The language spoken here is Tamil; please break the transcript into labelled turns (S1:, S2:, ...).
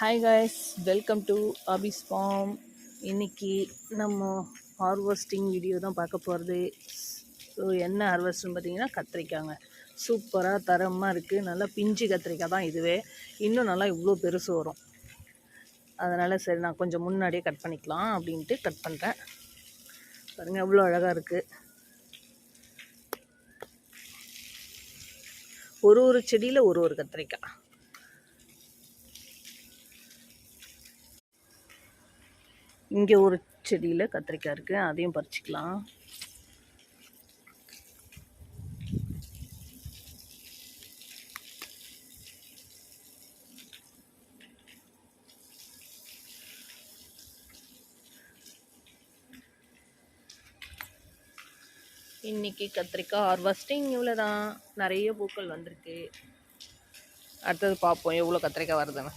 S1: Hi guys welcome to Abi's farm இன்னைக்கு நம்ம ஹார்வெஸ்டிங் வீடியோ தான் பார்க்க போகிறது ஸோ என்ன ஹார்வெஸ்ட்னு பார்த்தீங்கன்னா கத்திரிக்காங்க. சூப்பராக தரமாக இருக்குது நல்லா பிஞ்சு கத்திரிக்காய் தான் இதுவே. இன்னும் நல்லா இவ்வளோ பெருசு வரும். அதனால் சரி நான் கொஞ்சம் முன்னாடியே கட் பண்ணிக்கலாம் அப்படின்ட்டு கட் பண்ணுறேன் பாருங்கள் எவ்வளோ அழகாக இருக்குது ஒரு ஒரு செடியில் ஒரு ஒரு கத்திரிக்காய். இங்கே ஒரு செடியில் கத்திரிக்காய் இருக்குது அதையும் பறிச்சுக்கலாம். இன்னைக்கு கத்திரிக்காய் ஹார்வெஸ்டிங் இவ்வளோ தான் நிறைய பூக்கள் வந்திருக்கு. அடுத்தது பார்ப்போம் எவ்வளோ கத்திரிக்காய் வருதுன்னு.